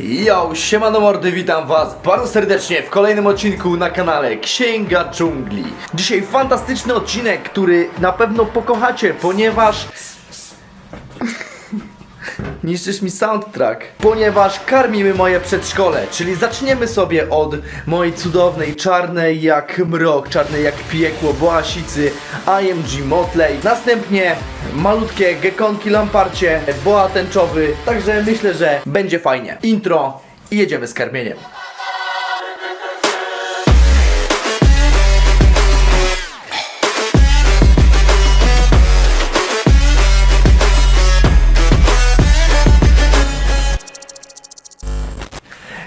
Yo, siemano mordy, witam was bardzo serdecznie w kolejnym odcinku na kanale Księga Dżungli. Dzisiaj fantastyczny odcinek, który na pewno pokochacie, ponieważ... Niszczysz mi soundtrack, ponieważ karmimy moje przedszkole, czyli zaczniemy sobie od mojej cudownej, czarnej jak mrok, czarnej jak piekło, boasicy, IMG Motley, następnie malutkie gekonki lamparcie, boa tęczowy, także myślę, że będzie fajnie. Intro i jedziemy z karmieniem.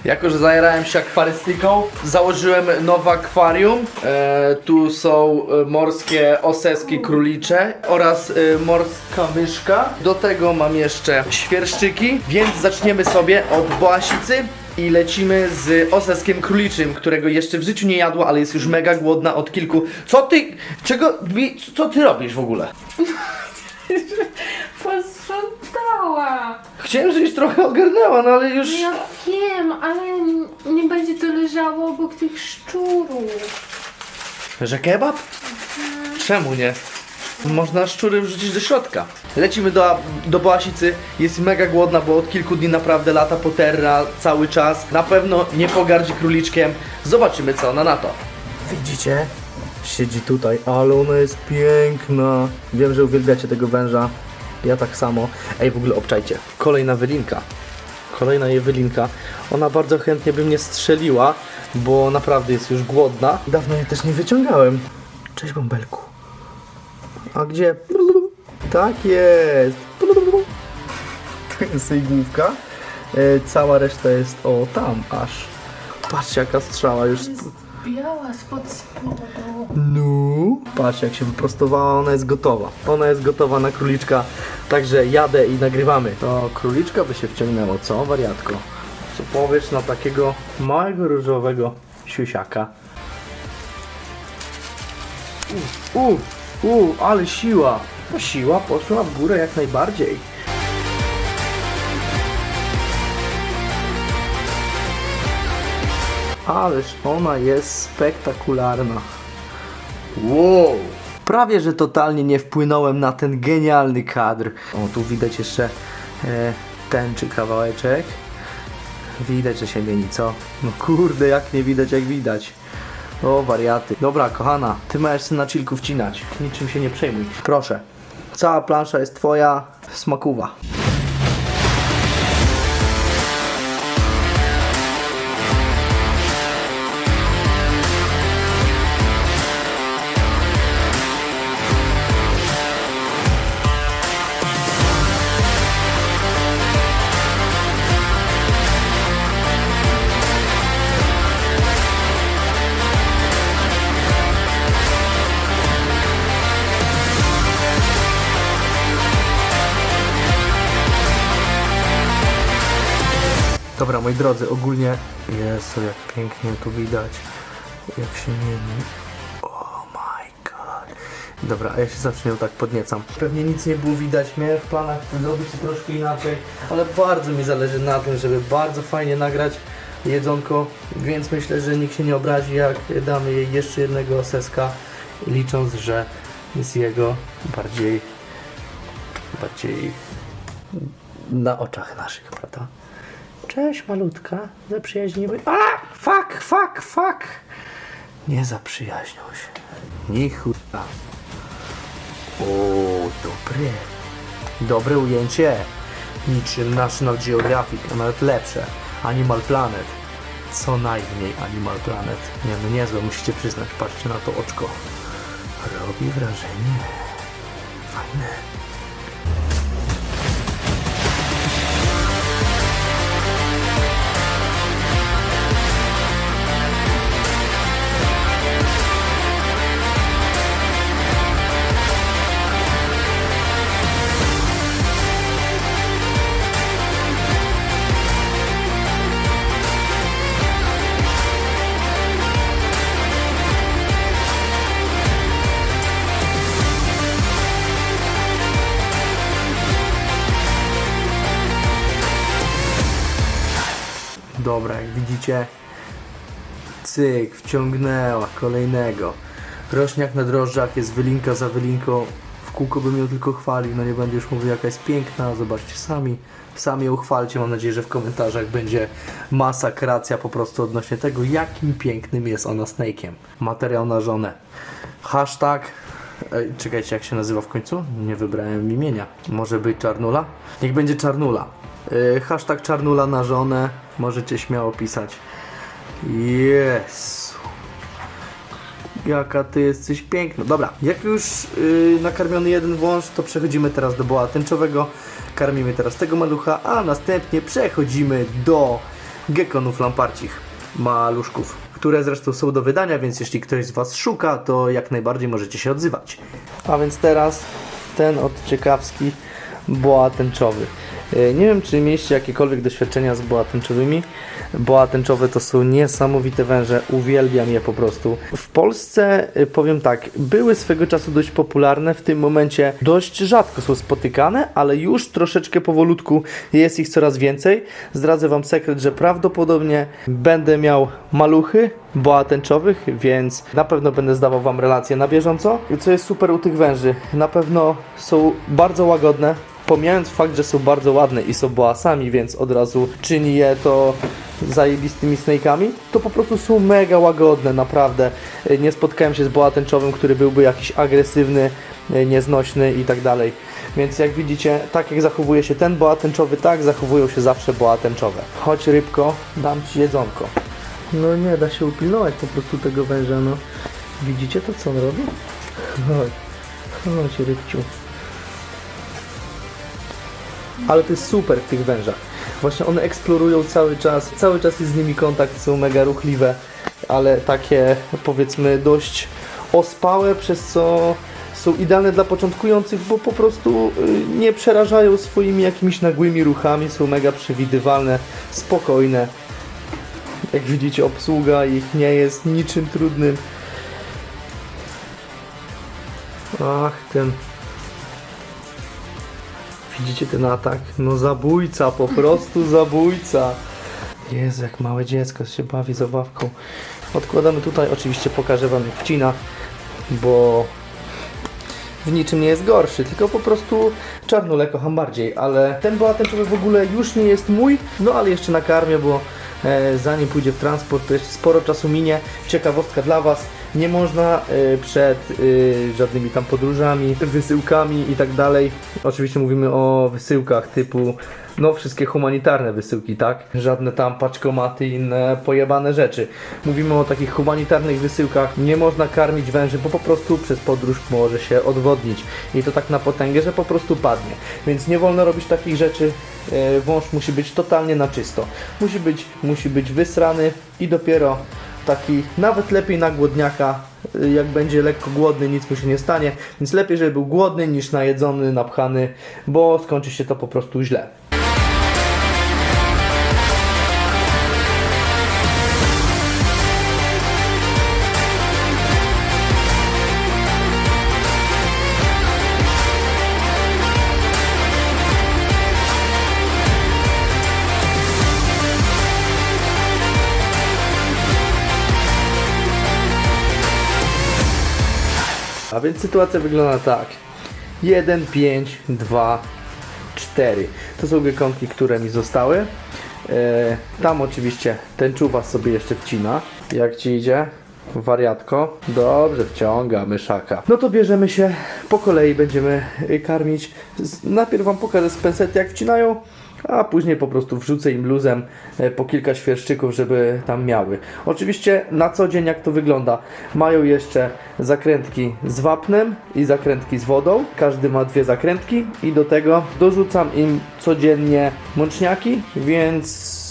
Jako, że zajarałem się akwarystyką, założyłem nowe akwarium. E, tu są e, morskie oseski królicze oraz e, morska myszka. Do tego mam jeszcze świerszczyki, więc zaczniemy sobie od boasicy. I lecimy z oseskiem króliczym, którego jeszcze w życiu nie jadła, ale jest już mega głodna od kilku. Co ty? Czego? Co ty robisz w ogóle? Posprzątała. Chciałem, żebyś trochę ogarnęła, no ale już. Ja wiem, ale n- nie będzie to leżało obok tych szczurów. Że kebab? Czemu nie? Można szczury wrzucić do środka. Lecimy do, do Boasicy. Jest mega głodna, bo od kilku dni naprawdę lata po terra cały czas. Na pewno nie pogardzi króliczkiem. Zobaczymy co ona na to. Widzicie? Siedzi tutaj, ale ona jest piękna. Wiem, że uwielbiacie tego węża. Ja tak samo. Ej, w ogóle obczajcie. Kolejna wylinka. Kolejna jej wylinka. Ona bardzo chętnie by mnie strzeliła, bo naprawdę jest już głodna. Dawno jej też nie wyciągałem. Cześć bąbelku. A gdzie? Tak jest. To jest jej główka. E, cała reszta jest o tam aż. Patrzcie jaka strzała już. Biała spod spodu. no. Patrz jak się wyprostowała, ona jest gotowa. Ona jest gotowa na króliczka, także jadę i nagrywamy. To króliczka by się wciągnęło, co wariatko? Co powiesz na takiego małego różowego siusiaka? U, u, ale siła. No siła poszła w górę jak najbardziej. Ależ ona jest spektakularna. Wow! Prawie, że totalnie nie wpłynąłem na ten genialny kadr. O, tu widać jeszcze e, tęczy kawałeczek. Widać, że się mieni, co? No kurde, jak nie widać, jak widać. O, wariaty. Dobra, kochana, ty sobie na chillku wcinać. Niczym się nie przejmuj. Proszę. Cała plansza jest twoja, smakuwa. Moi drodzy, ogólnie Jezu, jak pięknie tu widać, jak się mieni. Oh my god. Dobra, a ja się zawsze ją tak podniecam. Pewnie nic nie było widać, miałem w planach zrobić to troszkę inaczej, ale bardzo mi zależy na tym, żeby bardzo fajnie nagrać jedzonko, więc myślę, że nikt się nie obrazi, jak damy jej jeszcze jednego seska, licząc, że jest jego bardziej, bardziej na oczach naszych, prawda? Cześć malutka, zaprzyjaźnimy. A! Fuck, fuck, fuck! Nie zaprzyjaźnią się. Ni chuta. O, dobre. Dobre ujęcie. Niczym National Geographic, a nawet lepsze. Animal Planet. Co najmniej Animal Planet. Nie no niezłe, musicie przyznać. Patrzcie na to oczko. Robi wrażenie. Fajne. Dobra, jak widzicie, cyk, wciągnęła kolejnego. Rośniak na drożdżach jest wylinka za wylinką. W kółko bym ją tylko chwalił, no nie będę już mówił jaka jest piękna, zobaczcie sami. Sami ją chwalcie, mam nadzieję, że w komentarzach będzie masakracja po prostu odnośnie tego, jakim pięknym jest ona snake'iem. Materiał na żonę. Hashtag, ej, czekajcie jak się nazywa w końcu? Nie wybrałem imienia. Może być Czarnula? Niech będzie Czarnula. Yy, hashtag Czarnula na żonę, możecie śmiało pisać. Jezu. Jaka ty jesteś piękna. Dobra, jak już yy, nakarmiony jeden wąż, to przechodzimy teraz do boa tęczowego. Karmimy teraz tego malucha, a następnie przechodzimy do gekonów lamparcich, maluszków, które zresztą są do wydania, więc jeśli ktoś z Was szuka, to jak najbardziej możecie się odzywać. A więc teraz ten od ciekawski boa tęczowy. Yy, Nie wiem, czy mieliście jakiekolwiek doświadczenia z boa tęczowymi. Boa tęczowe to są niesamowite węże, uwielbiam je po prostu. W Polsce, y, powiem tak, były swego czasu dość popularne, w tym momencie dość rzadko są spotykane, ale już troszeczkę powolutku jest ich coraz więcej. Zdradzę Wam sekret, że prawdopodobnie będę miał maluchy boa tęczowych, więc na pewno będę zdawał Wam relacje na bieżąco. Co jest super u tych węży, na pewno są bardzo łagodne, pomijając fakt, że są bardzo ładne i są boasami, więc od razu czyni je to zajebistymi snake'ami, to po prostu są mega łagodne, naprawdę. Nie spotkałem się z boa tęczowym, który byłby jakiś agresywny, nieznośny i tak dalej. Więc jak widzicie, tak jak zachowuje się ten boa tęczowy, tak zachowują się zawsze boa tęczowe. Chodź rybko, dam Ci jedzonko. No nie da się upilnować po prostu tego węża, no. Widzicie to, co on robi? Chodź, chodź rybciu. Ale to jest super w tych wężach. Właśnie one eksplorują cały czas, cały czas jest z nimi kontakt, są mega ruchliwe, ale takie powiedzmy dość ospałe, przez co są idealne dla początkujących, bo po prostu y, nie przerażają swoimi jakimiś nagłymi ruchami, są mega przewidywalne, spokojne. Jak widzicie, obsługa ich nie jest niczym trudnym. Ach, ten Widzicie ten atak? No zabójca, po prostu zabójca. Jezu, jak małe dziecko się bawi zabawką. Odkładamy tutaj, oczywiście pokażę Wam jak wcina, bo w niczym nie jest gorszy, tylko po prostu czarnulę kocham bardziej, ale ten boa tęczowy w ogóle już nie jest mój, no ale jeszcze nakarmię, bo e, zanim pójdzie w transport, to jeszcze sporo czasu minie. Ciekawostka dla Was, nie można e, przed e, żadnymi tam podróżami, wysyłkami i tak dalej, oczywiście mówimy o wysyłkach typu no wszystkie humanitarne wysyłki, tak? Żadne tam paczkomaty i inne pojebane rzeczy. Mówimy o takich humanitarnych wysyłkach. Nie można karmić węży, bo po prostu przez podróż może się odwodnić. I to tak na potęgę, że po prostu padnie. Więc nie wolno robić takich rzeczy. E, Wąż musi być totalnie na czysto. Musi być, musi być wysrany i dopiero taki nawet lepiej na głodniaka y, jak będzie lekko głodny, nic mu się nie stanie, więc lepiej, żeby był głodny niż najedzony, napchany, bo skończy się to po prostu źle. A więc sytuacja wygląda tak. 1, 5, 2, 4. To są gekonki, które mi zostały. E, tam oczywiście tęczuwa sobie jeszcze wcina. Jak ci idzie? Wariatko? Dobrze, wciąga myszaka. No to bierzemy się, po kolei będziemy karmić. Najpierw wam pokażę z pensety jak wcinają, a później po prostu wrzucę im luzem e, po kilka świerszczyków, żeby tam miały. Oczywiście na co dzień jak to wygląda? Mają jeszcze zakrętki z wapnem i zakrętki z wodą. Każdy ma dwie zakrętki i do tego dorzucam im codziennie mączniaki, więc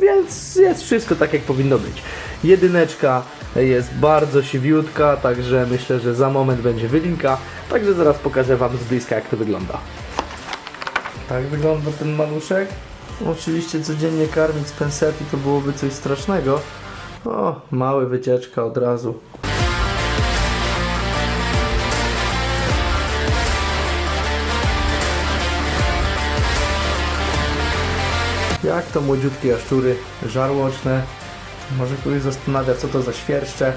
więc jest wszystko tak jak powinno być. Jedyneczka jest bardzo siwiutka, także myślę, że za moment będzie wylinka, także zaraz pokażę Wam z bliska jak to wygląda. Tak wygląda ten maluszek. Oczywiście codziennie karmić z pensety to byłoby coś strasznego. O, mały wycieczka od razu. Jak to młodziutkie jaszczury żarłoczne. Może kogoś zastanawia, co to za świerszcze.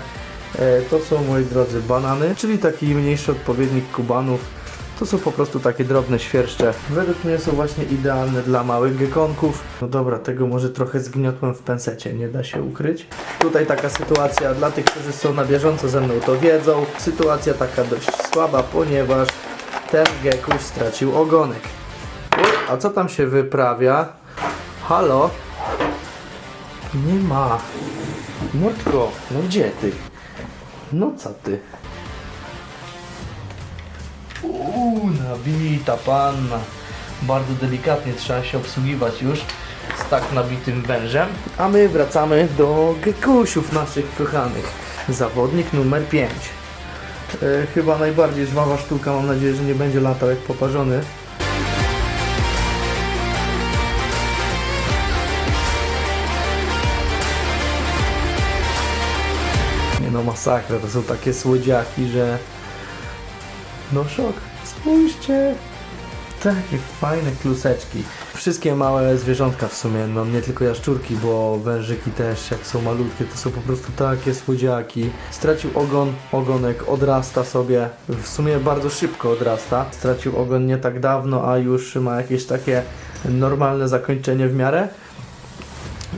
E, To są, moi drodzy, banany, czyli taki mniejszy odpowiednik kubanów. To są po prostu takie drobne świerszcze. Według mnie są właśnie idealne dla małych gekonków. No dobra, tego może trochę zgniotłem w pensecie, nie da się ukryć. Tutaj taka sytuacja, dla tych, którzy są na bieżąco ze mną, to wiedzą. Sytuacja taka dość słaba, ponieważ ten gekuś stracił ogonek. A co tam się wyprawia? Halo? Nie ma. Mordko, no gdzie ty? No co ty? Uuu, nabita panna. Bardzo delikatnie trzeba się obsługiwać już z tak nabitym wężem. A my wracamy do gekusiów naszych kochanych. Zawodnik numer 5. E, chyba najbardziej żwawa sztuka, mam nadzieję, że nie będzie latał jak poparzony. Nie no, masakra, to są takie słodziaki, że... No szok, spójrzcie! Takie fajne kluseczki. Wszystkie małe zwierzątka w sumie, no nie tylko jaszczurki, bo wężyki też, jak są malutkie, to są po prostu takie słodziaki. Stracił ogon, ogonek odrasta sobie, w sumie bardzo szybko odrasta. Stracił ogon nie tak dawno, a już ma jakieś takie normalne zakończenie w miarę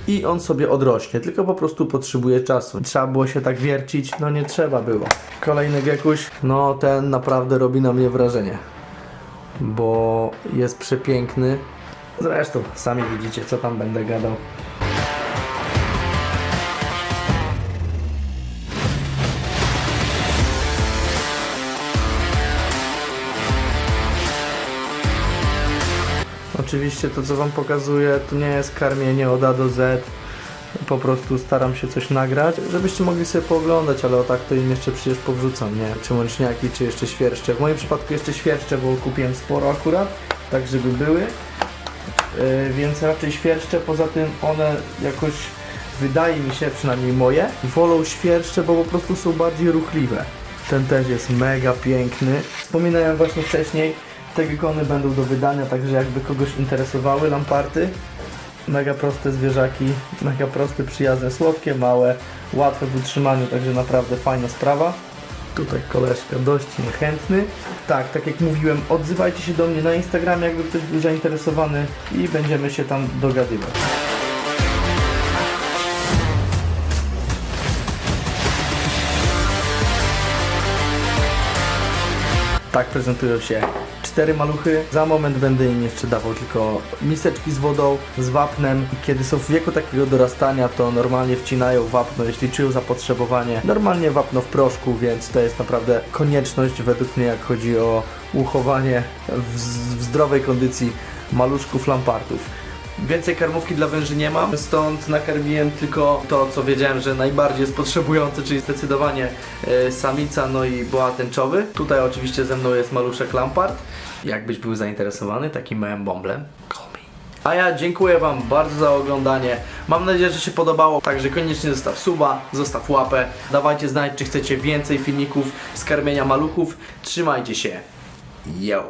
i on sobie odrośnie, tylko po prostu potrzebuje czasu. Trzeba było się tak wiercić, no nie trzeba było. Kolejny gekuś, no ten naprawdę robi na mnie wrażenie, bo jest przepiękny. Zresztą sami widzicie, co tam będę gadał. Oczywiście to co wam pokazuję to nie jest karmienie od A do Z. Po prostu staram się coś nagrać, żebyście mogli sobie pooglądać, ale o tak to im jeszcze przecież powrzucam, nie? Czy mączniaki, czy jeszcze świerszcze. W moim przypadku jeszcze świerszcze, bo kupiłem sporo akurat, tak żeby były. Yy, więc raczej świerszcze, poza tym one jakoś, wydaje mi się, przynajmniej moje, wolą świerszcze, bo po prostu są bardziej ruchliwe. Ten też jest mega piękny. Wspominałem właśnie wcześniej, te gekony będą do wydania, także jakby kogoś interesowały lamparty, mega proste zwierzaki, mega proste, przyjazne, słodkie, małe, łatwe w utrzymaniu, także naprawdę fajna sprawa. Tutaj koleżka dość niechętny. Tak, tak jak mówiłem, odzywajcie się do mnie na Instagramie, jakby ktoś był zainteresowany i będziemy się tam dogadywać. Tak prezentują się cztery maluchy. Za moment będę im jeszcze dawał tylko miseczki z wodą, z wapnem. Kiedy są w wieku takiego dorastania, to normalnie wcinają wapno, jeśli czują zapotrzebowanie. Normalnie wapno w proszku, więc to jest naprawdę konieczność według mnie, jak chodzi o uchowanie w, w zdrowej kondycji maluszków lampartów. Więcej karmówki dla węży nie mam, stąd nakarmiłem tylko to, co wiedziałem, że najbardziej jest potrzebujące, czyli zdecydowanie e, samica, no i boa tęczowy. Tutaj oczywiście ze mną jest maluszek Lampard. Jakbyś był zainteresowany takim małym bąblem. A ja dziękuję Wam bardzo za oglądanie. Mam nadzieję, że się podobało. Także koniecznie zostaw suba, zostaw łapę. Dawajcie znać, czy chcecie więcej filmików z karmienia maluchów. Trzymajcie się. Yo!